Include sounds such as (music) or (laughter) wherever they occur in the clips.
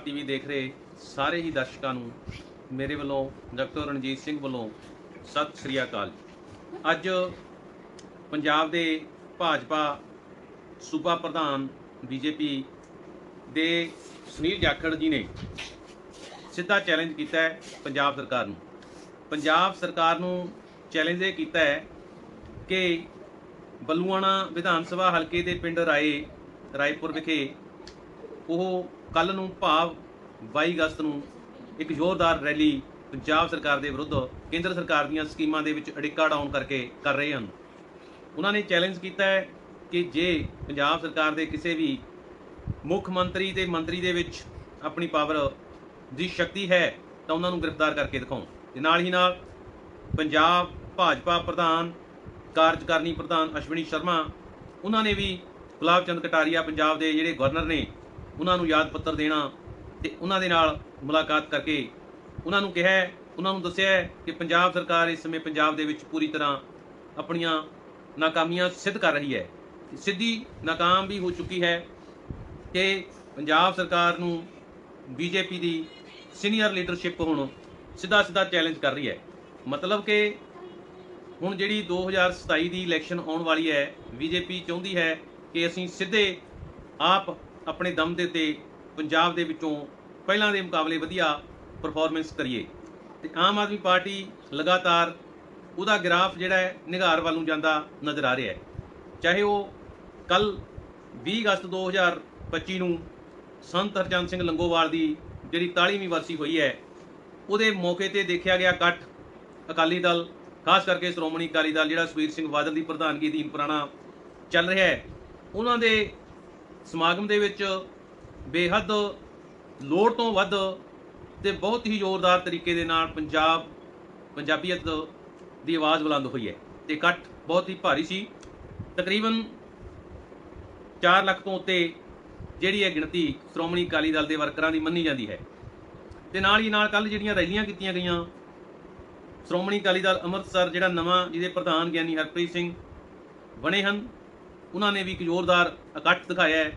Punjab TV ਦੇਖ ਰਹੇ ਸਾਰੇ ਹੀ ਦਰਸ਼ਕਾਂ ਨੂੰ ਮੇਰੇ ਵੱਲੋਂ ਡਾਕਟਰ ਰਣਜੀਤ ਸਿੰਘ ਵੱਲੋਂ ਸਤਿ ਸ੍ਰੀ ਅਕਾਲ। ਅੱਜ ਪੰਜਾਬ ਦੇ ਭਾਜਪਾ ਸੂਬਾ ਪ੍ਰਧਾਨ ਬੀਜੇਪੀ ਦੇ ਸੁਨੀਲ ਜਾਖੜ ਜੀ ਨੇ ਸਿੱਧਾ ਚੈਲੰਜ ਕੀਤਾ ਹੈ ਪੰਜਾਬ ਸਰਕਾਰ ਨੂੰ। ਪੰਜਾਬ ਸਰਕਾਰ ਨੂੰ ਚੈਲੰਜ ਇਹ ਕੀਤਾ ਹੈ ਕਿ ਬੱਲੂਆਣਾ ਵਿਧਾਨ ਸਭਾ ਹਲਕੇ ਦੇ ਪਿੰਡ ਰਾਏ, ਰਾਏਪੁਰ ਵਿਖੇ ਉਹ ਕੱਲ ਨੂੰ ਭਾਵ 22 ਅਗਸਤ ਨੂੰ ਇੱਕ ਜ਼ੋਰਦਾਰ ਰੈਲੀ ਪੰਜਾਬ ਸਰਕਾਰ ਦੇ ਵਿਰੁੱਧ ਕੇਂਦਰ ਸਰਕਾਰ ਦੀਆਂ ਸਕੀਮਾਂ ਦੇ ਵਿੱਚ ਅੜਿੱਕਾ ਡਾਊਨ ਕਰਕੇ ਕਰ ਰਹੇ ਹਨ। ਉਹਨਾਂ ਨੇ ਚੈਲੰਜ ਕੀਤਾ ਹੈ ਕਿ ਜੇ ਪੰਜਾਬ ਸਰਕਾਰ ਦੇ ਕਿਸੇ ਵੀ ਮੁੱਖ ਮੰਤਰੀ ਤੇ ਮੰਤਰੀ ਦੇ ਵਿੱਚ ਆਪਣੀ ਪਾਵਰ ਦੀ ਸ਼ਕਤੀ ਹੈ, ਤਾਂ ਉਹਨਾਂ ਨੂੰ ਗ੍ਰਿਫਤਾਰ ਕਰਕੇ ਦਿਖਾਉਣ। ਤੇ ਨਾਲ ਹੀ ਨਾਲ ਪੰਜਾਬ ਭਾਜਪਾ ਪ੍ਰਧਾਨ, ਕਾਰਜਕਾਰਨੀ ਪ੍ਰਧਾਨ ਅਸ਼ਵਨੀ ਸ਼ਰਮਾ, ਉਹਨਾਂ ਨੇ ਵੀ ਗੁਲਾਬ ਚੰਦ ਕਟਾਰੀਆ ਪੰਜਾਬ ਦੇ ਜਿਹੜੇ ਗਵਰਨਰ ਨੇ ਉਹਨਾਂ ਨੂੰ ਯਾਦ ਪੱਤਰ ਦੇਣਾ ਤੇ ਉਹਨਾਂ ਦੇ ਨਾਲ ਮੁਲਾਕਾਤ ਕਰਕੇ ਉਹਨਾਂ ਨੂੰ ਕਿਹਾ, ਉਹਨਾਂ ਨੂੰ ਦੱਸਿਆ ਕਿ ਪੰਜਾਬ ਸਰਕਾਰ ਇਸ ਸਮੇਂ ਪੰਜਾਬ ਦੇ ਵਿੱਚ ਪੂਰੀ ਤਰ੍ਹਾਂ ਆਪਣੀਆਂ ਨਾਕਾਮੀਆਂ ਸਿੱਧ ਕਰ ਰਹੀ ਹੈ। ਸਿੱਧੀ ਨਾਕਾਮ ਵੀ ਹੋ ਚੁੱਕੀ ਹੈ ਕਿ ਪੰਜਾਬ ਸਰਕਾਰ ਨੂੰ ਬੀਜੇਪੀ ਦੀ ਸੀਨੀਅਰ ਲੀਡਰਸ਼ਿਪ ਹੁਣ ਸਿੱਧਾ ਸਿੱਧਾ ਚੈਲੰਜ ਕਰ ਰਹੀ ਹੈ। ਮਤਲਬ ਕਿ ਹੁਣ ਜਿਹੜੀ 2027 ਦੀ ਇਲੈਕਸ਼ਨ ਆਉਣ ਵਾਲੀ ਹੈ, ਬੀਜੇਪੀ ਚਾਹੁੰਦੀ ਹੈ ਕਿ ਅਸੀਂ ਸਿੱਧੇ ਆਪ ਆਪਣੇ ਦਮ ਦੇ ਤੇ ਪੰਜਾਬ ਦੇ ਵਿੱਚੋਂ ਪਹਿਲਾਂ ਦੇ ਮੁਕਾਬਲੇ ਵਧੀਆ ਪਰਫਾਰਮੈਂਸ ਕਰੀਏ। ਤੇ ਆਮ ਆਦਮੀ ਪਾਰਟੀ ਲਗਾਤਾਰ ਉਹਦਾ ਗ੍ਰਾਫ ਜਿਹੜਾ ਹੈ ਨਿਗਾਰ ਵੱਲ ਨੂੰ ਜਾਂਦਾ ਨਜ਼ਰ ਆ ਰਿਹਾ ਹੈ। ਚਾਹੇ ਉਹ ਕੱਲ 20 ਅਗਸਤ 2025 ਨੂੰ ਸੰਤ ਹਰਚੰਦ ਸਿੰਘ ਲੰਗੋਵਾਲ ਦੀ ਜਿਹੜੀ 40ਵੀਂ ਵਰਸੀ ਹੋਈ ਹੈ, ਉਹਦੇ ਮੌਕੇ ਤੇ ਦੇਖਿਆ ਗਿਆ ਇਕੱਠ ਅਕਾਲੀ ਦਲ, ਖਾਸ ਕਰਕੇ ਸ਼੍ਰੋਮਣੀ ਅਕਾਲੀ ਦਲ ਜਿਹੜਾ ਸੁਖਬੀਰ ਸਿੰਘ ਬਾਦਲ ਦੀ ਪ੍ਰਧਾਨਗੀ ਅਧੀਨ ਪੁਰਾਣਾ ਚੱਲ ਰਿਹਾ ਹੈ। ਉਹਨਾਂ ਦੇ ਸਮਾਗਮ ਦੇ ਵਿੱਚ ਬੇਹੱਦ ਲੋੜ ਤੋਂ ਵੱਧ ਤੇ ਬਹੁਤ ਹੀ ਜ਼ੋਰਦਾਰ ਤਰੀਕੇ ਦੇ ਨਾਲ ਪੰਜਾਬ ਪੰਜਾਬੀਅਤ ਦੀ ਆਵਾਜ਼ ਬੁਲੰਦ ਹੋਈ ਹੈ ਤੇ ਇਕੱਠ ਬਹੁਤ ਹੀ ਭਾਰੀ ਸੀ। ਤਕਰੀਬਨ 4 ਲੱਖ ਤੋਂ ਉੱਤੇ ਜਿਹੜੀ ਹੈ ਗਿਣਤੀ ਸ਼੍ਰੋਮਣੀ ਅਕਾਲੀ ਦਲ ਦੇ ਵਰਕਰਾਂ ਦੀ ਮੰਨੀ ਜਾਂਦੀ ਹੈ। ਤੇ ਨਾਲ ਹੀ ਨਾਲ ਕੱਲ ਜਿਹੜੀਆਂ ਰੈਲੀਆਂ ਕੀਤੀਆਂ ਗਈਆਂ, ਸ਼੍ਰੋਮਣੀ ਅਕਾਲੀ ਦਲ ਅੰਮ੍ਰਿਤਸਰ ਜਿਹੜਾ ਨਵਾਂ ਜਿਹਦੇ ਪ੍ਰਧਾਨ ਗਿਆਨੀ ਹਰਪ੍ਰੀਤ ਸਿੰਘ ਬਣੇ ਹਨ ਉਹਨਾਂ ਨੇ ਵੀ ਇੱਕ ਜ਼ੋਰਦਾਰ ਇਕੱਠ ਦਿਖਾਇਆ ਹੈ।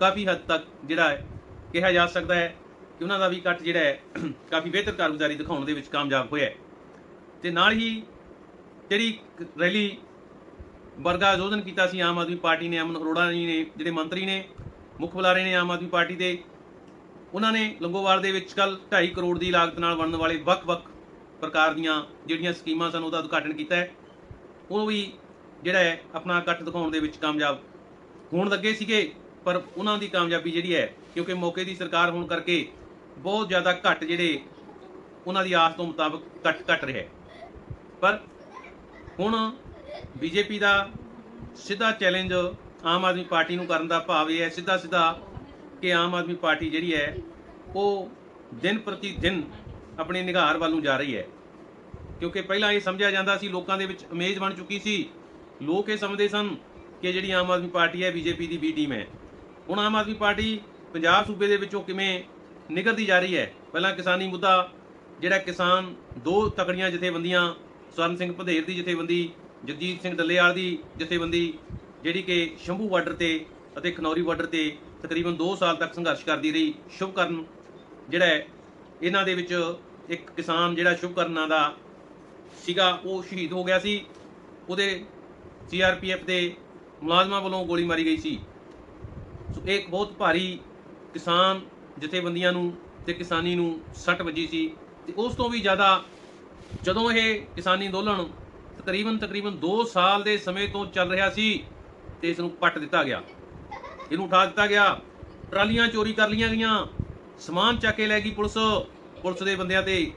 ਕਾਫੀ ਹੱਦ ਤੱਕ ਜਿਹੜਾ ਹੈ, ਕਿਹਾ ਜਾ ਸਕਦਾ ਹੈ ਕਿ ਉਹਨਾਂ ਦਾ ਵੀ ਇਕੱਠ ਜਿਹੜਾ ਹੈ, (clears throat) ਕਾਫੀ ਬਿਹਤਰ ਕਾਰਗੁਜ਼ਾਰੀ ਦਿਖਾਉਣ ਦੇ ਵਿੱਚ ਕਾਮਯਾਬ ਹੋਇਆ ਹੈ। ਤੇ ਨਾਲ ਹੀ ਜਿਹੜੀ ਰੈਲੀ ਵਰਗਾ ਆਯੋਜਨ ਕੀਤਾ ਸੀ ਆਮ ਆਦਮੀ ਪਾਰਟੀ ਨੇ, ਅਮਨ ਅਰੋੜਾ ਜੀ ਨੇ, ਜਿਹੜੇ ਮੰਤਰੀ ਨੇ, ਮੁੱਖ ਬੁਲਾਰੇ ਨੇ ਆਮ ਆਦਮੀ ਪਾਰਟੀ ਦੇ, ਉਹਨਾਂ ਨੇ ਲੰਗੋਵਾਲ ਦੇ ਵਿੱਚ ਕੱਲ 2.5 ਕਰੋੜ ਦੀ ਲਾਗਤ ਨਾਲ ਬਣਨ ਵਾਲੇ ਵੱਖ-ਵੱਖ ਪ੍ਰਕਾਰ ਦੀਆਂ ਜਿਹੜੀਆਂ ਸਕੀਮਾਂ ਸਨ, ਉਹਦਾ ਉਦਘਾਟਨ ਕੀਤਾ ਹੈ। ਉਹ ਵੀ ਜਿਹੜਾ ਹੈ, ਆਪਣਾ ਇਕੱਠ ਦਿਖਾਉਣ ਦੇ ਵਿੱਚ ਕਾਮਯਾਬ ਹੋਣ ਲੱਗੇ ਸੀਗੇ, ਪਰ ਉਹਨਾਂ ਦੀ ਕਾਮਯਾਬੀ ਜਿਹੜੀ ਹੈ, ਕਿਉਂਕਿ ਮੌਕੇ ਦੀ ਸਰਕਾਰ ਹੋਣ ਕਰਕੇ ਬਹੁਤ ਜ਼ਿਆਦਾ ਘੱਟ ਜਿਹੜੇ ਉਹਨਾਂ ਦੀ ਆਸ ਤੋਂ ਮੁਤਾਬਕ ਕੱਟ ਘੱਟ ਰਿਹਾ ਪਰ ਹੁਣ ਬੀਜੇਪੀ ਦਾ ਸਿੱਧਾ ਚੈਲੰਜ ਆਮ ਆਦਮੀ ਪਾਰਟੀ ਨੂੰ ਕਰਨ ਦਾ ਭਾਵ ਇਹ ਹੈ ਸਿੱਧਾ ਸਿੱਧਾ ਕਿ ਆਮ ਆਦਮੀ ਪਾਰਟੀ ਜਿਹੜੀ ਹੈ, ਉਹ ਦਿਨ ਪ੍ਰਤੀ ਦਿਨ ਆਪਣੀ ਨਿਗਾਰ ਵੱਲ ਨੂੰ ਜਾ ਰਹੀ ਹੈ। ਕਿਉਂਕਿ ਪਹਿਲਾਂ ਇਹ ਸਮਝਿਆ ਜਾਂਦਾ ਸੀ, ਲੋਕਾਂ ਦੇ ਵਿੱਚ ਅਮੇਜ਼ ਬਣ ਚੁੱਕੀ ਸੀ ਲੋਕ ਇਹ ਸਮਝਦੇ ਸਨ ਕਿ ਜਿਹੜੀ ਆਮ ਆਦਮੀ ਪਾਰਟੀ ਹੈ, ਬੀਜੇਪੀ ਦੀ ਬੀ ਟੀਮ ਹੈ। ਹੁਣ ਆਮ ਆਦਮੀ ਪਾਰਟੀ ਪੰਜਾਬ ਸੂਬੇ ਦੇ ਵਿੱਚੋਂ ਕਿਵੇਂ ਨਿਕਲਦੀ ਜਾ ਰਹੀ ਹੈ? ਪਹਿਲਾਂ ਕਿਸਾਨੀ ਮੁੱਦਾ, ਜਿਹੜਾ ਕਿਸਾਨ ਦੋ ਤਕੜੀਆਂ ਜਥੇਬੰਦੀਆਂ, ਸਵਰਨ ਸਿੰਘ ਭਦੇਰ ਦੀ ਜਥੇਬੰਦੀ, ਜਗਜੀਤ ਸਿੰਘ ਡੱਲੇਵਾਲ ਦੀ ਜਥੇਬੰਦੀ, ਜਿਹੜੀ ਕਿ ਸ਼ੰਭੂ ਬਾਰਡਰ ਤੇ ਅਤੇ ਖਨੌਰੀ ਬਾਰਡਰ ਤੇ ਤਕਰੀਬਨ 2 ਸਾਲ ਤੱਕ ਸੰਘਰਸ਼ ਕਰਦੀ ਰਹੀ, ਸ਼ੁਭਕਰਨ, ਜਿਹੜਾ ਇਹਨਾਂ ਦੇ ਵਿੱਚ ਇੱਕ ਕਿਸਾਨ ਜਿਹੜਾ ਸ਼ੁਭਕਰਨਾਂ ਦਾ ਸੀਗਾ, ਉਹ ਸ਼ਹੀਦ ਹੋ ਗਿਆ ਸੀ। ਉਹਦੇ ਸੀਆਰਪੀਐਫ ਦੇ ਮੁਲਾਜ਼ਮਾਂ ਵੱਲੋਂ ਗੋਲੀ ਮਾਰੀ ਗਈ ਸੀ। ਸੋ ਇਹ ਇੱਕ ਬਹੁਤ ਭਾਰੀ ਕਿਸਾਨ ਜਥੇਬੰਦੀਆਂ ਨੂੰ ਤੇ ਕਿਸਾਨੀ ਨੂੰ ਸੱਟ ਵੱਜੀ ਸੀ ਤੇ ਉਸ ਤੋਂ ਵੀ ਜ਼ਿਆਦਾ ਜਦੋਂ ਇਹ ਕਿਸਾਨੀ ਅੰਦੋਲਨ ਤਕਰੀਬਨ ਤਕਰੀਬਨ 2 ਸਾਲ ਦੇ ਸਮੇਂ ਤੋਂ ਚੱਲ ਰਿਹਾ ਸੀ ਤੇ ਇਸ ਨੂੰ ਪੱਟ ਦਿੱਤਾ ਗਿਆ। ਇਹਨੂੰ ਉਠਾ ਦਿੱਤਾ ਗਿਆ। ਟਰਾਲੀਆਂ ਚੋਰੀ ਕਰ ਲੀਆਂ ਗਈਆਂ। ਸਮਾਨ ਚੱਕ ਕੇ ਲੈ ਗਈ ਪੁਲਿਸ। ਪੁਲਿਸ ਦੇ ਬੰਦਿਆਂ ਤੇ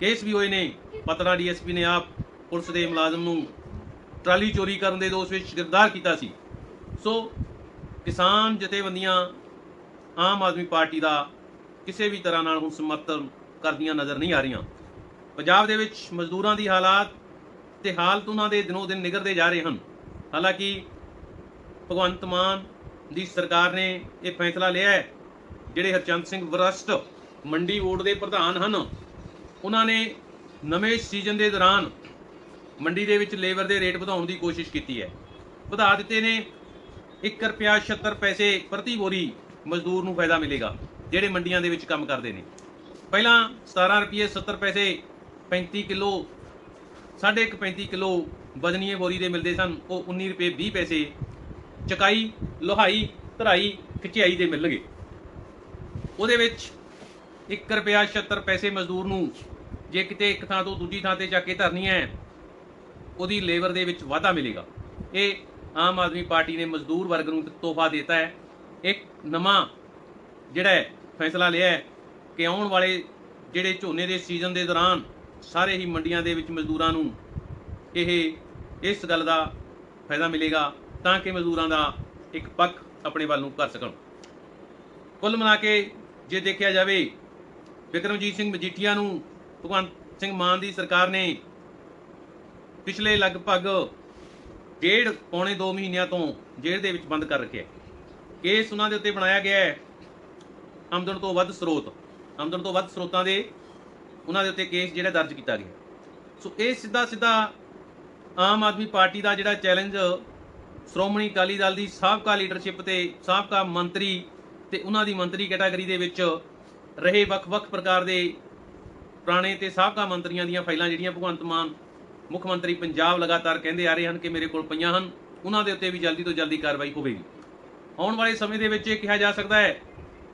ਕੇਸ ਵੀ ਹੋਏ ਨੇ। ਪਤਨਾ ਡੀਐਸਪੀ ਨੇ ਆਪ ਪੁਲਿਸ ਦੇ ਮੁਲਾਜ਼ਮ ਨੂੰ ਟਰਾਲੀ ਚੋਰੀ ਕਰਨ ਦੇ ਦੋਸ਼ ਵਿੱਚ ਗ੍ਰਿਫਤਾਰ ਕੀਤਾ ਸੀ। ਸੋ, ਕਿਸਾਨ ਜਥੇਬੰਦੀਆਂ ਆਮ ਆਦਮੀ ਪਾਰਟੀ ਦਾ ਕਿਸੇ ਵੀ ਤਰ੍ਹਾਂ ਨਾਲ ਹੁਣ ਸਮਰਥਨ ਕਰਦੀਆਂ ਨਜ਼ਰ ਨਹੀਂ ਆ ਰਹੀਆਂ। ਪੰਜਾਬ ਦੇ ਵਿੱਚ ਮਜ਼ਦੂਰਾਂ ਦੀ ਹਾਲਾਤ ਤੇ ਹਾਲਤ ਉਹਨਾਂ ਦੇ ਦਿਨੋਂ ਦਿਨ ਨਿਗਰਦੇ ਜਾ ਰਹੇ ਹਨ। ਹਾਲਾਂਕਿ ਭਗਵੰਤ ਮਾਨ ਦੀ ਸਰਕਾਰ ਨੇ ਇਹ ਫੈਸਲਾ ਲਿਆ ਹੈ, ਜਿਹੜੇ ਹਰਚੰਦ ਸਿੰਘ ਵਰਸਟ ਮੰਡੀ ਬੋਰਡ ਦੇ ਪ੍ਰਧਾਨ ਹਨ, ਉਹਨਾਂ ਨੇ ਨਵੇਂ ਸੀਜ਼ਨ ਦੇ ਦੌਰਾਨ ਮੰਡੀ ਦੇ ਵਿੱਚ ਲੇਬਰ ਦੇ ਰੇਟ ਵਧਾਉਣ ਦੀ ਕੋਸ਼ਿਸ਼ ਕੀਤੀ ਹੈ। ਵਧਾ ਦਿੱਤੇ ਨੇ 1 ਰੁਪਿਆ 76 ਪੈਸੇ ਪ੍ਰਤੀ ਬੋਰੀ ਮਜ਼ਦੂਰ ਨੂੰ ਫਾਇਦਾ ਮਿਲੇਗਾ, ਜਿਹੜੇ ਮੰਡੀਆਂ ਦੇ ਵਿੱਚ ਕੰਮ ਕਰਦੇ ਨੇ। ਪਹਿਲਾਂ 17 ਰੁਪਏ 70 ਪੈਸੇ 35 ਕਿਲੋ, ਸਾਢੇ ਇੱਕ 35 ਕਿਲੋ ਵਜਨੀਏ ਬੋਰੀ ਦੇ ਮਿਲਦੇ ਸਨ। ਉਹ 19 ਰੁਪਏ 20 ਪੈਸੇ ਚਕਾਈ, ਲੋਹਾਈ, ਧਰਾਈ ਖਿਚਾਈ ਦੇ ਮਿਲਣਗੇ। ਉਹਦੇ ਵਿੱਚ 1 ਰੁਪਿਆ 76 ਪੈਸੇ ਮਜ਼ਦੂਰ ਨੂੰ ਜੇ ਕਿਤੇ ਇੱਕ ਥਾਂ ਤੋਂ ਦੂਜੀ ਥਾਂ ਤੇ ਜਾ ਕੇ ਧਰਨੀ ਹੈ ਉਹਦੀ ਲੇਬਰ ਦੇ ਵਿੱਚ ਵਾਧਾ ਮਿਲੇਗਾ। ਇਹ ਆਮ ਆਦਮੀ ਪਾਰਟੀ ਨੇ ਮਜ਼ਦੂਰ ਵਰਗ ਨੂੰ ਤੋਹਫਾ ਦਿੱਤਾ ਹੈ। ਇੱਕ ਨਵਾਂ ਜਿਹੜਾ ਫੈਸਲਾ ਲਿਆ ਹੈ ਕਿ ਆਉਣ ਵਾਲੇ ਜਿਹੜੇ ਝੋਨੇ ਦੇ ਸੀਜ਼ਨ ਦੇ ਦੌਰਾਨ ਸਾਰੇ ਹੀ ਮੰਡੀਆਂ ਦੇ ਵਿੱਚ ਮਜ਼ਦੂਰਾਂ ਨੂੰ ਇਹ, ਇਸ ਗੱਲ ਦਾ ਫਾਇਦਾ ਮਿਲੇਗਾ ਤਾਂ ਕਿ ਮਜ਼ਦੂਰਾਂ ਦਾ ਇੱਕ ਪੱਖ ਆਪਣੇ ਵੱਲ ਨੂੰ ਕਰ ਸਕਣ। ਕੁੱਲ ਮਿਲਾ ਕੇ ਜੇ ਦੇਖਿਆ ਜਾਵੇ, ਵਿਕਰਮਜੀਤ ਸਿੰਘ ਮਜੀਠੀਆ ਨੂੰ ਭਗਵੰਤ ਸਿੰਘ ਮਾਨ ਦੀ ਸਰਕਾਰ ਨੇ ਪਿਛਲੇ ਲਗਭਗ ਡੇਢ, ਪੌਣੇ 2 ਮਹੀਨਿਆਂ ਤੋਂ ਜੇਲ੍ਹ ਦੇ ਵਿੱਚ ਬੰਦ ਕਰ ਰੱਖਿਆ ਕੇਸ ਉਹਨਾਂ ਦੇ ਉੱਤੇ ਬਣਾਇਆ ਗਿਆ ਹੈ। ਆਮਦਨ ਤੋਂ ਵੱਧ ਸਰੋਤ, ਆਮਦਨ ਤੋਂ ਵੱਧ ਸਰੋਤਾਂ ਦੇ ਉਹਨਾਂ ਦੇ ਉੱਤੇ ਕੇਸ ਜਿਹੜਾ ਦਰਜ ਕੀਤਾ ਗਿਆ ਸੋ ਇਹ ਸਿੱਧਾ ਸਿੱਧਾ ਆਮ ਆਦਮੀ ਪਾਰਟੀ ਦਾ ਜਿਹੜਾ ਚੈਲੰਜ, ਸ਼੍ਰੋਮਣੀ ਅਕਾਲੀ ਦਲ ਦੀ ਸਾਬਕਾ ਲੀਡਰਸ਼ਿਪ ਤੇ ਸਾਬਕਾ ਮੰਤਰੀ ਤੇ ਉਹਨਾਂ ਦੀ ਮੰਤਰੀ ਕੈਟਾਗਰੀ ਦੇ ਵਿੱਚ ਰਹੇ ਵੱਖ-ਵੱਖ ਪ੍ਰਕਾਰ ਦੇ ਪੁਰਾਣੇ ਤੇ ਸਾਬਕਾ ਮੰਤਰੀਆਂ ਦੀਆਂ ਫਾਈਲਾਂ ਜਿਹੜੀਆਂ ਭਗਵੰਤ ਮਾਨ ਮੁੱਖ ਮੰਤਰੀ ਪੰਜਾਬ ਲਗਾਤਾਰ ਕਹਿੰਦੇ ਆ ਰਹੇ ਹਨ ਕਿ ਮੇਰੇ ਕੋਲ ਪਈਆਂ ਹਨ, ਉਹਨਾਂ ਦੇ ਉੱਤੇ ਵੀ ਜਲਦੀ ਤੋਂ ਜਲਦੀ ਕਾਰਵਾਈ ਹੋਵੇਗੀ। ਆਉਣ ਵਾਲੇ ਸਮੇਂ ਦੇ ਵਿੱਚ ਇਹ ਕਿਹਾ ਜਾ ਸਕਦਾ ਹੈ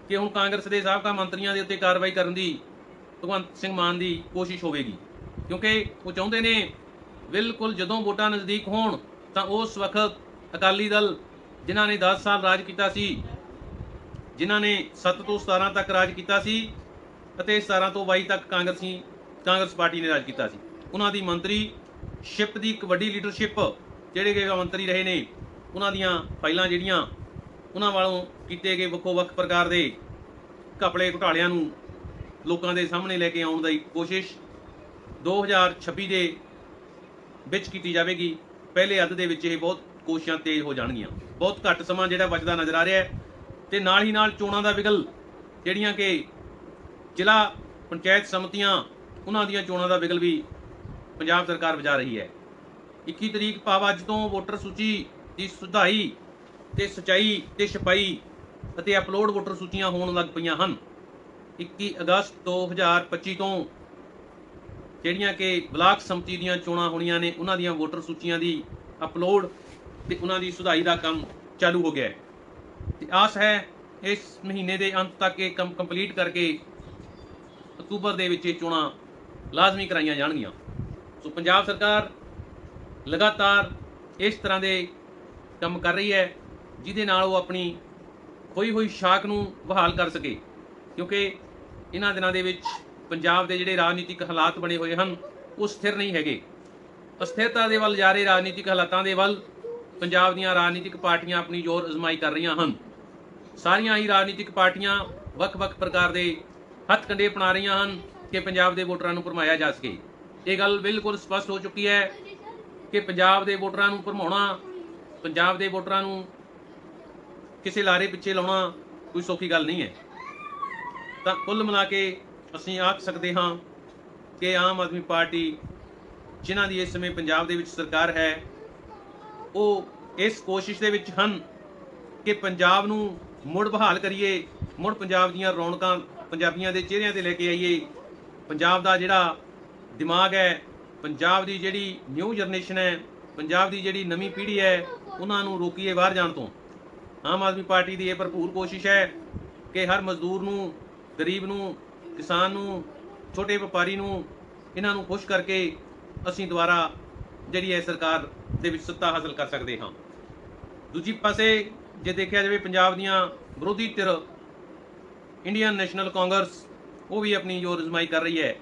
ਕਿ ਹੁਣ ਕਾਂਗਰਸ ਦੇ ਸਾਬਕਾ ਮੰਤਰੀਆਂ ਦੇ ਉੱਤੇ ਕਾਰਵਾਈ ਕਰਨ ਦੀ ਭਗਵੰਤ ਸਿੰਘ ਮਾਨ ਦੀ ਕੋਸ਼ਿਸ਼ ਹੋਵੇਗੀ। ਕਿਉਂਕਿ ਉਹ ਚਾਹੁੰਦੇ ਨੇ, ਬਿਲਕੁਲ ਜਦੋਂ ਵੋਟਾਂ ਨਜ਼ਦੀਕ ਹੋਣ, ਤਾਂ ਉਸ ਵਕਤ ਅਕਾਲੀ ਦਲ, ਜਿਨ੍ਹਾਂ ਨੇ 10 ਸਾਲ ਰਾਜ ਕੀਤਾ ਸੀ, ਜਿਨ੍ਹਾਂ ਨੇ 7 ਤੋਂ 17 ਤੱਕ ਰਾਜ ਕੀਤਾ ਸੀ, ਅਤੇ 17 ਤੋਂ 22 ਤੱਕ ਕਾਂਗਰਸੀ ਕਾਂਗਰਸ ਪਾਰਟੀ ਨੇ ਰਾਜ ਕੀਤਾ ਸੀ। ਉਹਨਾਂ ਦੀ ਮੰਤਰੀ ਸ਼ਿਪ ਦੀ ਇੱਕ ਵੱਡੀ ਲੀਡਰਸ਼ਿਪ ਜਿਹੜੇ ਕਿ ਮੰਤਰੀ ਰਹੇ ਨੇ, ਉਹਨਾਂ ਦੀਆਂ ਫਾਈਲਾਂ ਜਿਹੜੀਆਂ ਉਹਨਾਂ ਵੱਲੋਂ ਕੀਤੇ ਗਏ ਵੱਖੋ ਵੱਖ ਪ੍ਰਕਾਰ ਦੇ ਕਪੜੇ ਘੁਟਾਲਿਆਂ ਨੂੰ ਲੋਕਾਂ ਦੇ ਸਾਹਮਣੇ ਲੈ ਕੇ ਆਉਣ ਦੀ ਕੋਸ਼ਿਸ਼ 2026 ਦੇ ਵਿੱਚ ਕੀਤੀ ਜਾਵੇਗੀ। ਪਹਿਲੇ ਅੱਧ ਦੇ ਵਿੱਚ ਇਹ ਬਹੁਤ ਕੋਸ਼ਿਸ਼ਾਂ ਤੇਜ਼ ਹੋ ਜਾਣਗੀਆਂ। ਬਹੁਤ ਘੱਟ ਸਮਾਂ ਜਿਹੜਾ ਬਚਦਾ ਨਜ਼ਰ ਆ ਰਿਹਾ ਹੈ ਤੇ ਨਾਲ ਹੀ ਨਾਲ ਚੋਣਾਂ ਦਾ ਵਿਗਲ ਜਿਹੜੀਆਂ ਕਿ ਜ਼ਿਲ੍ਹਾ ਪੰਚਾਇਤ ਸਮਿਤੀਆਂ, ਉਹਨਾਂ ਦੀਆਂ ਚੋਣਾਂ ਦਾ ਵਿਗਲ ਵੀ ਪੰਜਾਬ ਸਰਕਾਰ ਵਜਾ ਰਹੀ ਹੈ। 21 ਤਰੀਕ ਭਾਵ ਅੱਜ ਤੋਂ ਵੋਟਰ ਸੂਚੀ ਦੀ ਸੁਧਾਈ ਤੇ ਸਚਾਈ ਤੇ ਛਪਾਈ ਅਤੇ ਅਪਲੋਡ ਵੋਟਰ ਸੂਚੀਆਂ ਹੋਣ ਲੱਗ ਪਈਆਂ ਹਨ। 21 ਅਗਸਤ 2025 ਤੋਂ ਜਿਹੜੀਆਂ ਕਿ ਬਲਾਕ ਸੰਮਤੀ ਦੀਆਂ ਚੋਣਾਂ ਹੋਣੀਆਂ ਨੇ, ਉਹਨਾਂ ਦੀਆਂ ਵੋਟਰ ਸੂਚੀਆਂ ਦੀ ਅਪਲੋਡ ਤੇ ਉਹਨਾਂ ਦੀ ਸੁਧਾਈ ਦਾ ਕੰਮ ਚਾਲੂ ਹੋ ਗਿਆ ਹੈ। ਤੇ ਆਸ ਹੈ ਇਸ ਮਹੀਨੇ ਦੇ ਅੰਤ ਤੱਕ ਇਹ ਕੰਮ ਕੰਪਲੀਟ ਕਰਕੇ ਅਕਤੂਬਰ ਦੇ ਵਿੱਚ ਇਹ ਚੋਣਾਂ ਲਾਜ਼ਮੀ ਕਰਾਈਆਂ ਜਾਣਗੀਆਂ। ਸੋ ਪੰਜਾਬ ਸਰਕਾਰ ਲਗਾਤਾਰ ਇਸ ਤਰ੍ਹਾਂ ਦੇ ਕੰਮ ਕਰ ਰਹੀ ਹੈ, ਜਿਹਦੇ ਨਾਲ ਉਹ ਆਪਣੀ ਖੋਈ ਹੋਈ ਸ਼ਾਖ ਨੂੰ ਬਹਾਲ ਕਰ ਸਕੇ। ਕਿਉਂਕਿ ਇਹਨਾਂ ਦਿਨਾਂ ਦੇ ਵਿੱਚ ਪੰਜਾਬ ਦੇ ਜਿਹੜੇ ਰਾਜਨੀਤਿਕ ਹਾਲਾਤ ਬਣੇ ਹੋਏ ਹਨ, ਉਹ ਸਥਿਰ ਨਹੀਂ ਹੈਗੇ। ਅਸਥਿਰਤਾ ਦੇ ਵੱਲ ਜਾ ਰਹੇ ਰਾਜਨੀਤਿਕ ਹਾਲਾਤਾਂ ਦੇ ਵੱਲ ਪੰਜਾਬ ਦੀਆਂ ਰਾਜਨੀਤਿਕ ਪਾਰਟੀਆਂ ਆਪਣੀ ਜ਼ੋਰ ਅਜ਼ਮਾਈ ਕਰ ਰਹੀਆਂ ਹਨ। ਸਾਰੀਆਂ ਹੀ ਰਾਜਨੀਤਿਕ ਪਾਰਟੀਆਂ ਵੱਖ-ਵੱਖ ਪ੍ਰਕਾਰ ਦੇ ਹੱਥ ਕੰਡੇ ਅਪਣਾ ਰਹੀਆਂ ਹਨ ਕਿ ਪੰਜਾਬ ਦੇ ਵੋਟਰਾਂ ਨੂੰ ਭਰਮਾਇਆ ਜਾ ਸਕੇ। ਇਹ ਗੱਲ ਬਿਲਕੁਲ ਸਪਸ਼ਟ ਹੋ ਚੁੱਕੀ ਹੈ ਕਿ ਪੰਜਾਬ ਦੇ ਵੋਟਰਾਂ ਨੂੰ ਭਰਮਾਉਣਾ, ਪੰਜਾਬ ਦੇ ਵੋਟਰਾਂ ਨੂੰ ਕਿਸੇ ਲਾਰੇ ਪਿੱਛੇ ਲਾਉਣਾ ਕੋਈ ਸੌਖੀ ਗੱਲ ਨਹੀਂ ਹੈ। ਤਾਂ ਕੁੱਲ ਮਿਲਾ ਕੇ ਅਸੀਂ ਆਖ ਸਕਦੇ ਹਾਂ ਕਿ ਆਮ ਆਦਮੀ ਪਾਰਟੀ ਜਿਨ੍ਹਾਂ ਦੀ ਇਸ ਸਮੇਂ ਪੰਜਾਬ ਦੇ ਵਿੱਚ ਸਰਕਾਰ ਹੈ, ਉਹ ਇਸ ਕੋਸ਼ਿਸ਼ ਦੇ ਵਿੱਚ ਹਨ ਕਿ ਪੰਜਾਬ ਨੂੰ ਮੁੜ ਬਹਾਲ ਕਰੀਏ, ਮੁੜ ਪੰਜਾਬ ਦੀਆਂ ਰੌਣਕਾਂ ਪੰਜਾਬੀਆਂ ਦੇ ਚਿਹਰਿਆਂ ਤੇ ਲੈ ਕੇ ਆਈਏ। ਪੰਜਾਬ ਦਾ ਜਿਹੜਾ ਦਿਮਾਗ ਹੈ, ਪੰਜਾਬ ਦੀ ਜਿਹੜੀ ਨਿਊ ਜਨਰੇਸ਼ਨ ਹੈ, ਪੰਜਾਬ ਦੀ ਜਿਹੜੀ ਨਵੀਂ ਪੀੜ੍ਹੀ ਹੈ, ਉਹਨਾਂ ਨੂੰ ਰੋਕੀਏ ਬਾਹਰ ਜਾਣ ਤੋਂ। ਆਮ ਆਦਮੀ ਪਾਰਟੀ ਦੀ ਇਹ ਭਰਪੂਰ ਕੋਸ਼ਿਸ਼ ਹੈ ਕਿ ਹਰ ਮਜ਼ਦੂਰ ਨੂੰ, ਗਰੀਬ ਨੂੰ, ਕਿਸਾਨ ਨੂੰ, ਛੋਟੇ ਵਪਾਰੀ ਨੂੰ, ਇਹਨਾਂ ਨੂੰ ਖੁਸ਼ ਕਰਕੇ ਅਸੀਂ ਦੁਬਾਰਾ ਜਿਹੜੀ ਹੈ ਸਰਕਾਰ ਦੇ ਵਿੱਚ ਸੱਤਾ ਹਾਸਲ ਕਰ ਸਕਦੇ ਹਾਂ। ਦੂਜੀ ਪਾਸੇ ਜੇ ਦੇਖਿਆ ਜਾਵੇ ਪੰਜਾਬ ਦੀਆਂ ਵਿਰੋਧੀ ਧਿਰ ਇੰਡੀਅਨ ਨੈਸ਼ਨਲ ਕਾਂਗਰਸ ਉਹ ਵੀ ਆਪਣੀ ਜ਼ੋਰ ਅਜ਼ਮਾਈ ਕਰ ਰਹੀ ਹੈ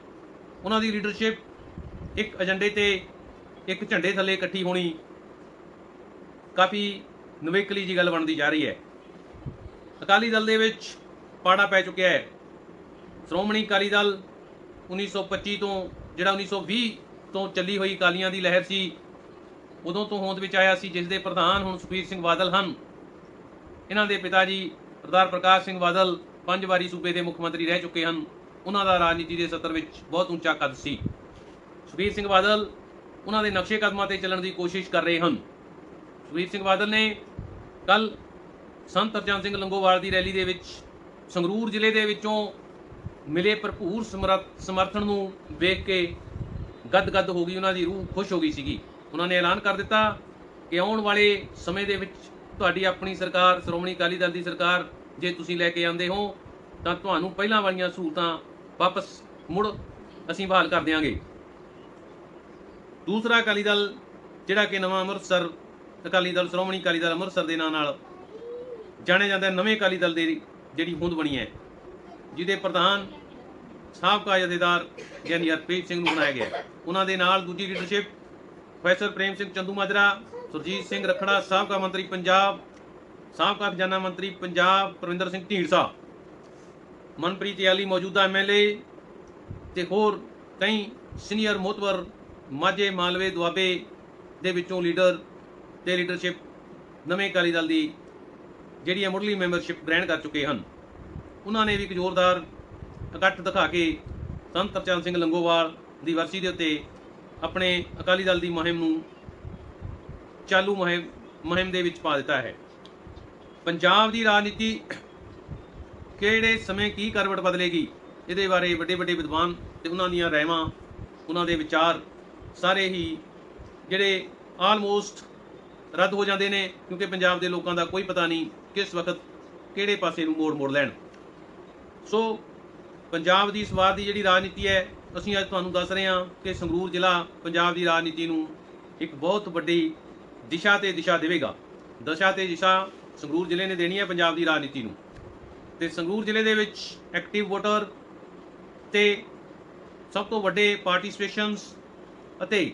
ਉਹਨਾਂ ਦੀ ਲੀਡਰਸ਼ਿਪ ਇੱਕ ਏਜੰਡੇ ਤੇ ਇੱਕ ਝੰਡੇ ਥੱਲੇ ਇਕੱਠੀ ਹੋਣੀ ਕਾਫੀ ਨਵੇਕਲੀ ਜੀ ਗੱਲ ਬਣਦੀ ਜਾ ਰਹੀ ਹੈ। ਅਕਾਲੀ ਦਲ ਦੇ ਵਿੱਚ ਪਾੜਾ ਪੈ ਚੁੱਕਿਆ ਹੈ। ਸ਼੍ਰੋਮਣੀ ਅਕਾਲੀ ਦਲ 1925 ਤੋਂ ਜਿਹੜਾ 1920 ਤੋਂ ਚੱਲੀ ਹੋਈ ਅਕਾਲੀਆਂ ਦੀ ਲਹਿਰ ਸੀ, ਉਦੋਂ ਤੋਂ ਹੋਂਦ ਵਿੱਚ ਆਇਆ ਸੀ ਜਿਸ ਦੇ ਪ੍ਰਧਾਨ ਹੁਣ ਸੁਖਬੀਰ ਸਿੰਘ ਬਾਦਲ ਹਨ। ਇਹਨਾਂ ਦੇ ਪਿਤਾ ਜੀ ਸਰਦਾਰ ਪ੍ਰਕਾਸ਼ ਸਿੰਘ ਬਾਦਲ ਪੰਜ ਵਾਰੀ ਸੂਬੇ ਦੇ ਮੁੱਖ ਮੰਤਰੀ ਰਹਿ ਚੁੱਕੇ ਹਨ। ਉਹਨਾਂ ਦਾ ਰਾਜਨੀਤੀ ਦੇ ਸਤਰ ਵਿੱਚ ਬਹੁਤ ਉੱਚਾ ਕੱਦ ਸੀ। ਸੁਖਬੀਰ ਸਿੰਘ ਬਾਦਲ ਉਹਨਾਂ ਦੇ ਨਕਸ਼ੇ ਕਦਮਾਂ ਤੇ ਚੱਲਣ ਦੀ ਕੋਸ਼ਿਸ਼ ਕਰ ਰਹੇ ਹਨ। ਸੁਖਬੀਰ ਸਿੰਘ ਬਾਦਲ ਨੇ ਕੱਲ ਸੰਤ ਹਰਚੰਦ ਸਿੰਘ ਲੰਗੋਵਾਲ ਦੀ ਰੈਲੀ ਦੇ ਵਿੱਚ ਸੰਗਰੂਰ ਜ਼ਿਲ੍ਹੇ ਦੇ ਵਿੱਚੋਂ ਮਿਲੇ ਭਰਪੂਰ ਸਮਰੱਥ- ਸਮਰਥਨ ਨੂੰ ਵੇਖ ਕੇ ਗਦ-ਗਦ ਹੋ ਗਈ, ਉਹਨਾਂ ਦੀ ਰੂਹ ਖੁਸ਼ ਹੋ ਗਈ ਸੀਗੀ। ਉਹਨਾਂ ਨੇ ਐਲਾਨ ਕਰ ਦਿੱਤਾ ਕਿ ਆਉਣ ਵਾਲੇ ਸਮੇਂ ਦੇ ਵਿੱਚ ਤੁਹਾਡੀ ਆਪਣੀ ਸਰਕਾਰ, ਸ਼੍ਰੋਮਣੀ ਅਕਾਲੀ ਦਲ ਦੀ ਸਰਕਾਰ ਜੇ ਤੁਸੀਂ ਲੈ ਕੇ ਆਉਂਦੇ ਹੋ, ਤਾਂ ਤੁਹਾਨੂੰ ਪਹਿਲਾਂ ਵਾਲੀਆਂ ਸਹੂਲਤਾਂ ਵਾਪਸ ਮੁੜ ਅਸੀਂ ਬਹਾਲ ਕਰ ਦਿਆਂਗੇ। ਦੂਸਰਾ ਅਕਾਲੀ ਦਲ, ਜਿਹੜਾ ਕਿ ਨਵਾਂ ਅੰਮ੍ਰਿਤਸਰ, ਅਕਾਲੀ ਦਲ, ਸ਼੍ਰੋਮਣੀ ਅਕਾਲੀ ਦਲ ਅੰਮ੍ਰਿਤਸਰ ਦੇ ਨਾਂ ਨਾਲ ਜਾਣਿਆ ਜਾਂਦਾ ਨਵੇਂ ਅਕਾਲੀ ਦਲ ਦੀ ਜਿਹੜੀ ਹੋਂਦ ਬਣੀ ਹੈ, ਜਿਹਦੇ ਪ੍ਰਧਾਨ ਸਾਬਕਾ ਜਥੇਦਾਰ ਗਿਆਨੀ ਹਰਪ੍ਰੀਤ ਸਿੰਘ ਨੂੰ ਬਣਾਇਆ ਗਿਆ ਉਹਨਾਂ ਦੇ ਨਾਲ ਦੂਜੀ ਲੀਡਰਸ਼ਿਪ ਪ੍ਰੋਫੈਸਰ ਪ੍ਰੇਮ ਸਿੰਘ ਚੰਦੂ ਮਾਜਰਾ, ਸੁਰਜੀਤ ਸਿੰਘ ਰਖੜਾ, ਸਾਬਕਾ ਮੰਤਰੀ ਪੰਜਾਬ, ਸਾਬਕਾ ਖਜ਼ਾਨਾ ਮੰਤਰੀ ਪੰਜਾਬ, ਪ੍ਰਵਿੰਦਰ ਸਿੰਘ ਢੀਂਡਸਾ। ਮਨਪ੍ਰੀਤ ਯਾਲੀ ਮੌਜੂਦਾ ਐਮਐਲਏ ਤੇ ਹੋਰ ਕਈ ਸੀਨੀਅਰ ਮੋਤਵਰ ਮਾਝੇ ਮਾਲਵੇ ਦੁਆਬੇ ਦੇ ਵਿੱਚੋਂ ਲੀਡਰ ਤੇ ਲੀਡਰਸ਼ਿਪ ਨਵੇਂ ਅਕਾਲੀ ਦਲ ਦੀ ਜਿਹੜੀ ਹੈ ਮੁੱਢਲੀ ਮੈਂਬਰਸ਼ਿਪ ਗ੍ਰਹਿਣ ਕਰ ਚੁੱਕੇ ਹਨ। ਉਹਨਾਂ ਨੇ ਵੀ ਇੱਕ ਜ਼ੋਰਦਾਰ ਇਕੱਠ ਦਿਖਾ ਕੇ ਸੰਤ ਤਰਚੰਦ ਸਿੰਘ ਲੰਗੋਵਾਲ ਦੀ ਵਰਸੀ ਦੇ ਉੱਤੇ ਆਪਣੇ ਅਕਾਲੀ ਦਲ ਦੀ ਮੁਹਿੰਮ ਨੂੰ ਚਾਲੂ ਮੁਹਿੰਮ ਮੁਹਿੰਮ ਦੇ ਵਿੱਚ ਪਾ ਦਿੱਤਾ ਹੈ। ਪੰਜਾਬ ਦੀ ਰਾਜਨੀਤੀ ਕਿਹੜੇ ਸਮੇਂ ਕੀ ਕਰਵਟ ਬਦਲੇਗੀ? ਇਹਦੇ ਬਾਰੇ ਵੱਡੇ ਵੱਡੇ ਵਿਦਵਾਨ ਤੇ ਉਹਨਾਂ ਦੀਆਂ ਰਾਇਵਾਂ, ਉਹਨਾਂ ਦੇ ਵਿਚਾਰ ਸਾਰੇ ਹੀ ਜਿਹੜੇ ਆਲਮੋਸਟ ਰੱਦ ਹੋ ਜਾਂਦੇ ਨੇ, ਕਿਉਂਕਿ ਪੰਜਾਬ ਦੇ ਲੋਕਾਂ ਦਾ ਕੋਈ ਪਤਾ ਨਹੀਂ ਕਿਸ ਵਕਤ ਕਿਹੜੇ ਪਾਸੇ ਨੂੰ ਮੋੜ ਮੋੜ ਲੈਣ। ਸੋ ਪੰਜਾਬ ਦੀ ਇਸ ਵਾਰ ਦੀ ਜਿਹੜੀ ਰਾਜਨੀਤੀ ਹੈ, ਅਸੀਂ ਅੱਜ ਤੁਹਾਨੂੰ ਦੱਸ ਰਹੇ ਹਾਂ ਕਿ ਸੰਗਰੂਰ ਜ਼ਿਲ੍ਹਾ ਪੰਜਾਬ ਦੀ ਰਾਜਨੀਤੀ ਨੂੰ ਇੱਕ ਬਹੁਤ ਵੱਡੀ ਦਿਸ਼ਾ ਤੇ ਦਿਸ਼ਾ ਦੇਵੇਗਾ। ਦਸ਼ਾ ਤੇ ਦਿਸ਼ਾ ਸੰਗਰੂਰ ਜ਼ਿਲ੍ਹੇ ਨੇ ਦੇਣੀ ਹੈ ਪੰਜਾਬ ਦੀ ਰਾਜਨੀਤੀ ਨੂੰ। ਤੇ ਸੰਗਰੂਰ ਜ਼ਿਲ੍ਹੇ ਦੇ ਵਿੱਚ ਐਕਟਿਵ ਵੋਟਰ ਤੇ ਸਭ ਤੋਂ ਵੱਡੇ ਪਾਰਟਿਸਪੇਸ਼ਨਸ ਅਤੇ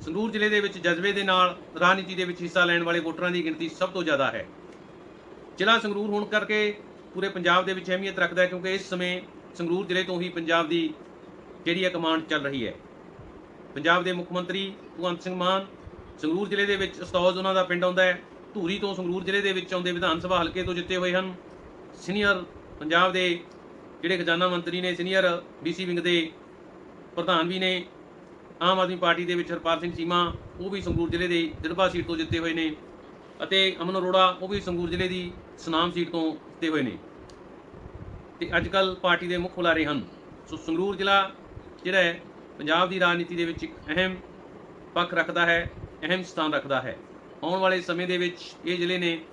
ਸੰਗਰੂਰ ਜ਼ਿਲ੍ਹੇ ਦੇ ਵਿੱਚ ਜਜ਼ਬੇ ਦੇ ਨਾਲ ਰਾਜਨੀਤੀ ਦੇ ਵਿੱਚ ਹਿੱਸਾ ਲੈਣ ਵਾਲੇ ਵੋਟਰਾਂ ਦੀ ਗਿਣਤੀ ਸਭ ਤੋਂ ਜ਼ਿਆਦਾ ਹੈ। ਜ਼ਿਲ੍ਹਾ ਸੰਗਰੂਰ ਹੋਣ ਕਰਕੇ ਪੂਰੇ ਪੰਜਾਬ ਦੇ ਵਿੱਚ ਅਹਿਮੀਅਤ ਰੱਖਦਾ ਹੈ ਕਿਉਂਕਿ ਇਸ ਸਮੇਂ ਸੰਗਰੂਰ ਜ਼ਿਲ੍ਹੇ ਤੋਂ ਹੀ ਪੰਜਾਬ ਦੀ ਜਿਹੜੀ ਹੈ ਕਮਾਂਡ ਚੱਲ ਰਹੀ ਹੈ। ਪੰਜਾਬ ਦੇ ਮੁੱਖ ਮੰਤਰੀ ਭਗਵੰਤ ਸਿੰਘ ਮਾਨ, ਸੰਗਰੂਰ ਜ਼ਿਲ੍ਹੇ ਦੇ ਵਿੱਚ ਅਸਤੌਜ ਉਹਨਾਂ ਦਾ ਪਿੰਡ ਆਉਂਦਾ ਹੈ। ਧੂਰੀ ਤੋਂ ਸੰਗਰੂਰ ਜ਼ਿਲ੍ਹੇ ਦੇ ਵਿੱਚ ਆਉਂਦੇ ਵਿਧਾਨ ਸਭਾ ਹਲਕੇ ਤੋਂ ਜਿੱਤੇ ਹੋਏ ਹਨ। ਸੀਨੀਅਰ ਪੰਜਾਬ ਦੇ ਜਿਹੜੇ ਖਜ਼ਾਨਾ ਮੰਤਰੀ ਨੇ, ਸੀਨੀਅਰ ਬੀਸੀ ਵਿੰਗ ਦੇ ਪ੍ਰਧਾਨ ਵੀ ਨੇ, ਆਮ ਆਦਮੀ ਪਾਰਟੀ ਦੇ ਵਿੱਚ ਹਰਪਾਲ ਸਿੰਘ ਚੀਮਾ, ਉਹ ਵੀ ਸੰਗਰੂਰ ਜ਼ਿਲ੍ਹੇ ਦੇ ਦਿੜਬਾ ਸੀਟ ਤੋਂ ਜਿੱਤੇ ਹੋਏ ਨੇ ਅਤੇ ਅਮਨ ਅਰੋੜਾ, ਉਹ ਵੀ ਸੰਗਰੂਰ ਜ਼ਿਲ੍ਹੇ ਦੀ ਸਨਾਮ ਸੀਟ ਤੋਂ ਜਿੱਤੇ ਹੋਏ ਨੇ। ਤੇ ਅੱਜ ਕੱਲ ਪਾਰਟੀ ਦੇ ਮੁੱਖ ਬੁਲਾਰੇ ਹਨ। ਸੋ ਸੰਗਰੂਰ ਜ਼ਿਲ੍ਹਾ ਜਿਹੜਾ ਹੈ, ਪੰਜਾਬ ਦੀ ਰਾਜਨੀਤੀ ਦੇ ਵਿੱਚ ਇੱਕ ਅਹਿਮ ਪੱਖ ਰੱਖਦਾ ਹੈ, ਅਹਿਮ ਸਥਾਨ ਰੱਖਦਾ ਹੈ। ਆਉਣ ਵਾਲੇ ਸਮੇਂ ਦੇ ਵਿੱਚ ਇਹ ਜ਼ਿਲ੍ਹੇ ਨੇ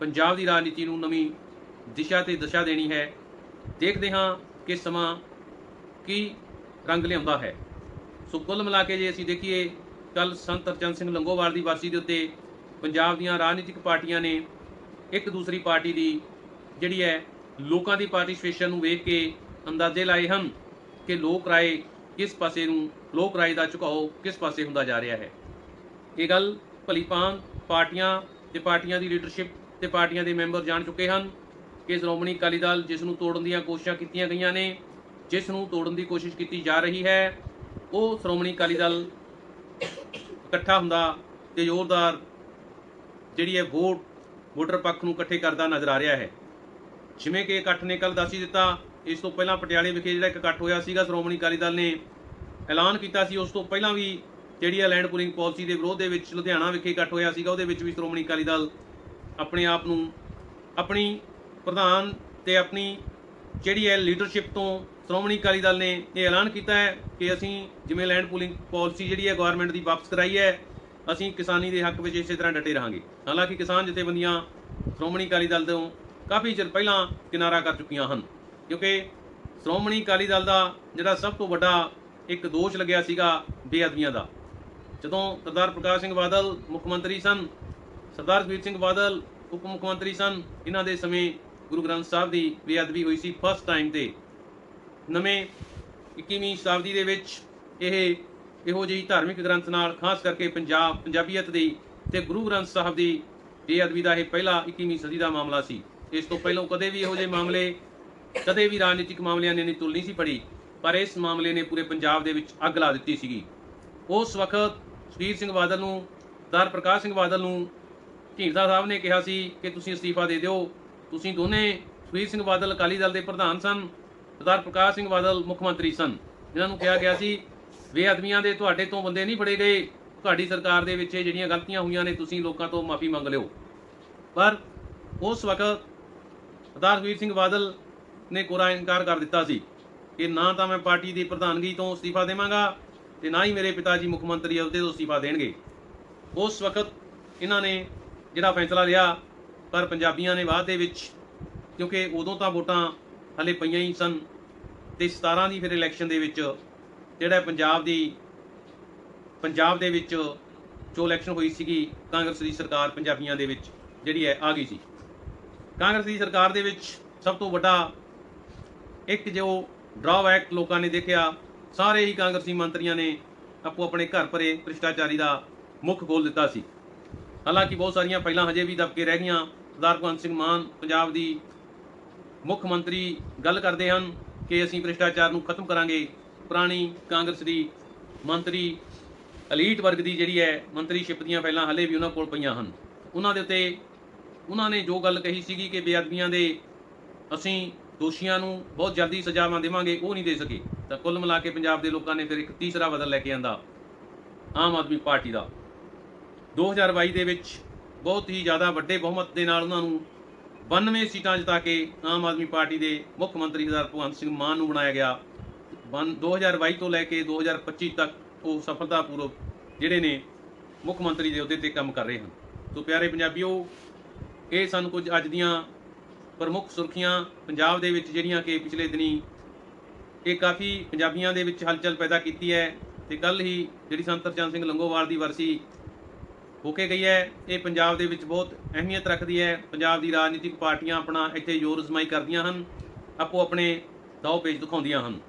ਪੰਜਾਬ ਦੀ ਰਾਜਨੀਤੀ ਨੂੰ ਨਵੀਂ ਦਿਸ਼ਾ ਤੇ ਦਸ਼ਾ ਦੇਣੀ ਹੈ। ਦੇਖਦੇ ਹਾਂ ਕਿ ਸਮਾਂ ਕੀ ਰੰਗ ਲਿਆਉਂਦਾ ਹੈ। ਸੋ ਕੁੱਲ ਮਿਲਾ ਕੇ ਜੇ ਅਸੀਂ ਦੇਖੀਏ ਕੱਲ ਸੰਤ ਹਰਚੰਦ ਸਿੰਘ ਲੰਗੋਵਾਲ ਦੀ ਵਾਰਸੀ ਦੇ ਉੱਤੇ ਪੰਜਾਬ ਦੀਆਂ ਰਾਜਨੀਤਿਕ ਪਾਰਟੀਆਂ ਨੇ ਇੱਕ ਦੂਸਰੀ ਪਾਰਟੀ ਦੀ ਜਿਹੜੀ ਹੈ, ਲੋਕਾਂ ਦੀ ਪਾਰਟਿਸਪੇਸ਼ਨ ਨੂੰ ਵੇਖ ਕੇ ਅੰਦਾਜ਼ੇ ਲਾਏ ਹਨ ਕਿ ਲੋਕ ਰਾਏ ਕਿਸ ਪਾਸੇ ਨੂੰ, ਲੋਕ ਰਾਏ ਦਾ ਝੁਕਾਓ ਕਿਸ ਪਾਸੇ ਹੁੰਦਾ ਜਾ ਰਿਹਾ ਹੈ। ਇਹ ਗੱਲ ਭਲੀਪਾਨ ਪਾਰਟੀਆਂ ਤੇ ਪਾਰਟੀਆਂ ਦੀ ਲੀਡਰਸ਼ਿਪ ਤੇ ਪਾਰਟੀਆਂ ਦੇ ਮੈਂਬਰ ਜਾਣ ਚੁੱਕੇ ਹਨ। ਕਿ ਸ਼੍ਰੋਮਣੀ ਅਕਾਲੀ ਦਲ ਜਿਸ ਨੂੰ ਤੋੜਨ ਦੀਆਂ ਕੋਸ਼ਿਸ਼ਾਂ ਕੀਤੀਆਂ ਗਈਆਂ ਨੇ, ਜਿਸ ਨੂੰ ਤੋੜਨ ਦੀ ਕੋਸ਼ਿਸ਼ ਕੀਤੀ ਜਾ ਰਹੀ ਹੈ, ਉਹ ਸ਼੍ਰੋਮਣੀ ਅਕਾਲੀ ਦਲ ਇਕੱਠਾ ਹੁੰਦਾ ਤੇ ਜ਼ੋਰਦਾਰ ਜਿਹੜੀ ਹੈ ਵੋਟ, ਵੋਟਰ ਪੱਖ ਨੂੰ ਇਕੱਠੇ ਕਰਦਾ ਨਜ਼ਰ ਆ ਰਿਹਾ ਹੈ। ਜਿਵੇਂ ਕਿ ਇਕੱਠ ਨੇ ਕੱਲ ਦੱਸ ਦਿੱਤਾ, ਇਸ ਤੋਂ ਪਹਿਲਾਂ ਪਟਿਆਲੇ ਵਿਖੇ ਜਿਹੜਾ ਇੱਕ ਇਕੱਠ ਹੋਇਆ ਸੀਗਾ, ਸ਼੍ਰੋਮਣੀ ਅਕਾਲੀ ਦਲ ਨੇ ਐਲਾਨ ਕੀਤਾ ਸੀ, ਉਸ ਤੋਂ ਪਹਿਲਾਂ ਵੀ ਜਿਹੜੀ ਹੈ ਲੈਂਡ ਪੂਲਿੰਗ ਪਾਲਿਸੀ ਦੇ ਵਿਰੋਧ ਦੇ ਵਿੱਚ ਲੁਧਿਆਣਾ ਵਿਖੇ ਇਕੱਠ ਹੋਇਆ ਸੀਗਾ, ਉਹਦੇ ਵਿੱਚ ਵੀ ਸ਼੍ਰੋਮਣੀ ਅਕਾਲੀ ਦਲ ਆਪਣੇ ਆਪ ਨੂੰ ਆਪਣੀ ਪ੍ਰਧਾਨ ਤੇ ਆਪਣੀ ਜਿਹੜੀ ਹੈ ਲੀਡਰਸ਼ਿਪ ਤੋਂ ਸ਼੍ਰੋਮਣੀ ਅਕਾਲੀ ਦਲ ਨੇ ਇਹ ਐਲਾਨ ਕੀਤਾ ਹੈ ਕਿ ਅਸੀਂ ਜਿਵੇਂ ਲੈਂਡ ਪੂਲਿੰਗ ਪਾਲਿਸੀ ਜਿਹੜੀ ਹੈ ਗਵਰਨਮੈਂਟ ਦੀ ਵਾਪਸ ਕਰਾਈ ਹੈ, ਅਸੀਂ ਕਿਸਾਨੀ ਦੇ ਹੱਕ ਵਿੱਚ ਇਸੇ ਤਰ੍ਹਾਂ ਡਟੇ ਰਹਾਂਗੇ। ਹਾਲਾਂਕਿ ਕਿਸਾਨ ਜਥੇਬੰਦੀਆਂ ਸ਼੍ਰੋਮਣੀ ਅਕਾਲੀ ਦਲ ਤੋਂ ਕਾਫੀ ਚਿਰ ਪਹਿਲਾਂ ਕਿਨਾਰਾ ਕਰ ਚੁੱਕੀਆਂ ਹਨ, ਕਿਉਂਕਿ ਸ਼੍ਰੋਮਣੀ ਅਕਾਲੀ ਦਲ ਦਾ ਜਿਹੜਾ ਸਭ ਤੋਂ ਵੱਡਾ ਇੱਕ ਦੋਸ਼ ਲੱਗਿਆ ਸੀਗਾ ਬੇਅਦਬੀਆਂ ਦਾ। ਜਦੋਂ ਸਰਦਾਰ ਪ੍ਰਕਾਸ਼ ਸਿੰਘ ਬਾਦਲ ਮੁੱਖ ਮੰਤਰੀ ਸਨ, ਸਰਦਾਰ ਸੁਖਬੀਰ ਸਿੰਘ ਬਾਦਲ ਉਪ ਮੁੱਖ ਮੰਤਰੀ ਸਨ, ਇਹਨਾਂ ਦੇ ਸਮੇਂ ਗੁਰੂ ਗ੍ਰੰਥ ਸਾਹਿਬ ਦੀ ਬੇਅਦਬੀ ਹੋਈ ਸੀ ਫਸਟ ਟਾਈਮ ਤੇ। ਨਵੇਂ 21ਵੀਂ ਸ਼ਤਾਬਦੀ ਦੇ ਵਿੱਚ ਇਹ ਇਹੋ ਜਿਹੀ ਧਾਰਮਿਕ ਗ੍ਰੰਥ ਨਾਲ ਖਾਸ ਕਰਕੇ ਪੰਜਾਬ, ਪੰਜਾਬੀਅਤ ਦੀ ਤੇ ਗੁਰੂ ਗ੍ਰੰਥ ਸਾਹਿਬ ਦੀ ਬੇਅਦਬੀ ਦਾ ਇਹ ਪਹਿਲਾ 21ਵੀਂ ਸਦੀ ਦਾ ਮਾਮਲਾ ਸੀ। ਇਸ ਤੋਂ ਪਹਿਲਾਂ ਕਦੇ ਵੀ ਇਹੋ ਜਿਹੇ ਮਾਮਲੇ, ਕਦੇ ਵੀ ਰਾਜਨੀਤਿਕ ਮਾਮਲਿਆਂ ਨੇ ਨਹੀਂ ਤੁਲਨੀ ਸੀ ਪੜੀ, ਪਰ ਇਸ ਮਾਮਲੇ ਨੇ ਪੂਰੇ ਪੰਜਾਬ ਦੇ ਵਿੱਚ ਅੱਗ ਲਾ ਦਿੱਤੀ ਸੀਗੀ। ਉਸ ਵਕਤ ਸੁਖਬੀਰ ਸਿੰਘ ਬਾਦਲ ਨੂੰ, ਸਰਦਾਰ ਪ੍ਰਕਾਸ਼ ਸਿੰਘ ਬਾਦਲ ਨੂੰ ਢੀਂਡਸਾ ਸਾਹਿਬ ਨੇ ਕਿਹਾ ਸੀ ਕਿ ਤੁਸੀਂ ਅਸਤੀਫਾ ਦੇ ਦਿਓ। ਤੁਸੀਂ ਦੋਨੇ ਸੁਖਬੀਰ ਸਿੰਘ ਬਾਦਲ, ਅਕਾਲੀ ਦਲ ਦੇ ਪ੍ਰਧਾਨ ਸਨ, ਸਰਦਾਰ ਪ੍ਰਕਾਸ਼ ਸਿੰਘ ਬਾਦਲ ਮੁੱਖ ਮੰਤਰੀ ਸਨ। ਜਿਨ੍ਹਾਂ ਨੂੰ ਕਿਹਾ ਗਿਆ ਸੀ ਬੇਅਦਬੀਆਂ ਦੇ ਤੁਹਾਡੇ ਤੋਂ ਬੰਦੇ ਨਹੀਂ ਫੜੇ ਗਏ। ਤੁਹਾਡੀ ਸਰਕਾਰ ਦੇ ਵਿੱਚ ਜਿਹੜੀਆਂ ਗਲਤੀਆਂ ਹੋਈਆਂ ਨੇ, ਤੁਸੀਂ ਲੋਕਾਂ ਤੋਂ ਮਾਫੀ ਮੰਗ ਲਿਓ। ਪਰ ਉਸ ਵਕਤ ਸਰਦਾਰ ਸੁਖਬੀਰ ਸਿੰਘ ਬਾਦਲ ਨੇ ਕੋਰਾ ਇਨਕਾਰ ਕਰ ਦਿੱਤਾ ਸੀ ਕਿ ਨਾ ਤਾਂ ਮੈਂ ਪਾਰਟੀ ਦੀ ਪ੍ਰਧਾਨਗੀ ਤੋਂ ਅਸਤੀਫਾ ਦੇਵਾਂਗਾ ਤੇ ਨਾ ਹੀ ਮੇਰੇ ਪਿਤਾ ਜੀ ਮੁੱਖ ਮੰਤਰੀ ਅਹੁਦੇ ਤੋਂ ਅਸਤੀਫਾ ਦੇਣਗੇ। ਉਸ ਵਕਤ ਇਹਨਾਂ ਨੇ ਜਿਹੜਾ ਫੈਸਲਾ ਲਿਆ ਪਰ ਪੰਜਾਬੀਆਂ ਨੇ ਬਾਅਦ ਦੇ ਵਿੱਚ, ਕਿਉਂਕਿ ਉਦੋਂ ਤਾਂ ਵੋਟਾਂ ਹਲੇ ਪਈਆਂ ਹੀ ਸਨ, ਤੇ 17 ਦੀ ਫਿਰ ਇਲੈਕਸ਼ਨ ਦੇ ਵਿੱਚ ਜਿਹੜਾ ਪੰਜਾਬ ਦੀ, ਪੰਜਾਬ ਦੇ ਵਿੱਚ ਜੋ ਇਲੈਕਸ਼ਨ ਹੋਈ ਸੀਗੀ, ਕਾਂਗਰਸ ਦੀ ਸਰਕਾਰ ਪੰਜਾਬੀਆਂ ਦੇ ਵਿੱਚ ਜਿਹੜੀ ਹੈ ਆ ਗਈ ਸੀ। ਕਾਂਗਰਸ ਦੀ ਸਰਕਾਰ ਦੇ ਵਿੱਚ ਸਭ ਤੋਂ ਵੱਡਾ ਇੱਕ ਜੋ ਡਰਾਬੈਕ ਲੋਕਾਂ ਨੇ ਦੇਖਿਆ, ਸਾਰੇ ਹੀ ਕਾਂਗਰਸੀ ਮੰਤਰੀਆਂ ਨੇ ਆਪੋ ਆਪਣੇ ਘਰ ਭਰੇ ਭ੍ਰਿਸ਼ਟਾਚਾਰੀ ਦਾ ਮੁੱਖ ਖੋਲ ਦਿੱਤਾ ਸੀ। ਹਾਲਾਂਕਿ ਬਹੁਤ ਸਾਰੀਆਂ ਪਹਿਲਾਂ ਹਜੇ ਵੀ ਦਬਕੇ ਰਹਿ ਗਈਆਂ ਸਰਦਾਰ ਭਗਵੰਤ ਸਿੰਘ ਮਾਨ ਪੰਜਾਬ ਦੀ ਮੁੱਖ ਮੰਤਰੀ ਗੱਲ ਕਰਦੇ ਹਨ ਕਿ ਅਸੀਂ ਭ੍ਰਿਸ਼ਟਾਚਾਰ ਨੂੰ ਖਤਮ ਕਰਾਂਗੇ। ਪੁਰਾਣੀ ਕਾਂਗਰਸ ਦੀ ਮੰਤਰੀ, ਅਲੀਟ ਵਰਗ ਦੀ ਜਿਹੜੀ ਹੈ ਮੰਤਰੀਸ਼ਿਪ ਦੀਆਂ ਪਹਿਲਾਂ ਹਲੇ ਵੀ ਉਹਨਾਂ ਕੋਲ ਪਈਆਂ ਹਨ। ਉਹਨਾਂ ਦੇ ਉੱਤੇ ਉਹਨਾਂ ਨੇ ਜੋ ਗੱਲ ਕਹੀ ਸੀਗੀ ਕਿ ਬੇਅਦਬੀਆਂ ਦੇ ਅਸੀਂ ਦੋਸ਼ੀਆਂ ਨੂੰ ਬਹੁਤ ਜਲਦੀ ਸਜ਼ਾਵਾਂ ਦੇਵਾਂਗੇ, ਉਹ ਨਹੀਂ ਦੇ ਸਕੇ। ਤਾਂ ਕੁੱਲ ਮਿਲਾ ਕੇ ਪੰਜਾਬ ਦੇ ਲੋਕਾਂ ਨੇ ਫਿਰ ਇੱਕ ਤੀਸਰਾ ਬਦਲ ਲੈ ਕੇ ਆਂਦਾ ਆਮ ਆਦਮੀ ਪਾਰਟੀ ਦਾ। 2022 ਦੇ ਵਿੱਚ ਬਹੁਤ ਹੀ ਜ਼ਿਆਦਾ ਵੱਡੇ ਬਹੁਮਤ ਦੇ ਨਾਲ ਉਹਨਾਂ ਨੂੰ 92 ਸੀਟਾਂ ਜਿਤਾ ਕੇ ਆਮ ਆਦਮੀ ਪਾਰਟੀ ਦੇ ਮੁੱਖ ਮੰਤਰੀ ਸਰਦਾਰ ਭਗਵੰਤ ਸਿੰਘ ਮਾਨ ਨੂੰ ਬਣਾਇਆ ਗਿਆ। ਬਨ- 2022 ਤੋਂ ਲੈ ਕੇ 2025 ਤੱਕ ਉਹ ਸਫਲਤਾਪੂਰਵਕ ਜਿਹੜੇ ਨੇ ਮੁੱਖ ਮੰਤਰੀ ਦੇ ਅਹੁਦੇ ਤੇ ਕੰਮ ਕਰ ਰਹੇ ਹਨ। ਸੋ ਪਿਆਰੇ ਪੰਜਾਬੀਓ, ਇਹ ਸਨ ਕੁਝ ਅੱਜ ਦੀਆਂ ਪ੍ਰਮੁੱਖ ਸੁਰਖੀਆਂ। ਪੰਜਾਬ ਦੇ ਵਿੱਚ ਜਿਹੜੀਆਂ ਕਿ ਪਿਛਲੇ ਦਿਨੀ ਇਹ ਕਾਫੀ ਪੰਜਾਬੀਆਂ ਦੇ ਵਿੱਚ ਹਲਚਲ ਪੈਦਾ ਕੀਤੀ ਹੈ ਤੇ ਕੱਲ ਹੀ ਜਿਹੜੀ ਸੰਤ ਚੰਦ ਸਿੰਘ ਲੰਗੋਵਾਲ ਦੀ ਵਰਸੀ ਹੋ ਕੇ ਗਈ ਹੈ। ਇਹ ਪੰਜਾਬ ਦੇ ਵਿੱਚ ਬਹੁਤ ਅਹਿਮੀਅਤ ਰੱਖਦੀ ਹੈ। ਪੰਜਾਬ ਦੀ ਰਾਜਨੀਤਿਕ ਪਾਰਟੀਆਂ ਆਪਣਾ ਇੱਥੇ ਜ਼ੋਰ ਅਜ਼ਮਾਈ ਕਰਦੀਆਂ ਹਨ। ਆਪੋ ਆਪਣੇ ਦਾਅ ਪੇਚ ਦਿਖਾਉਂਦੀਆਂ ਹਨ।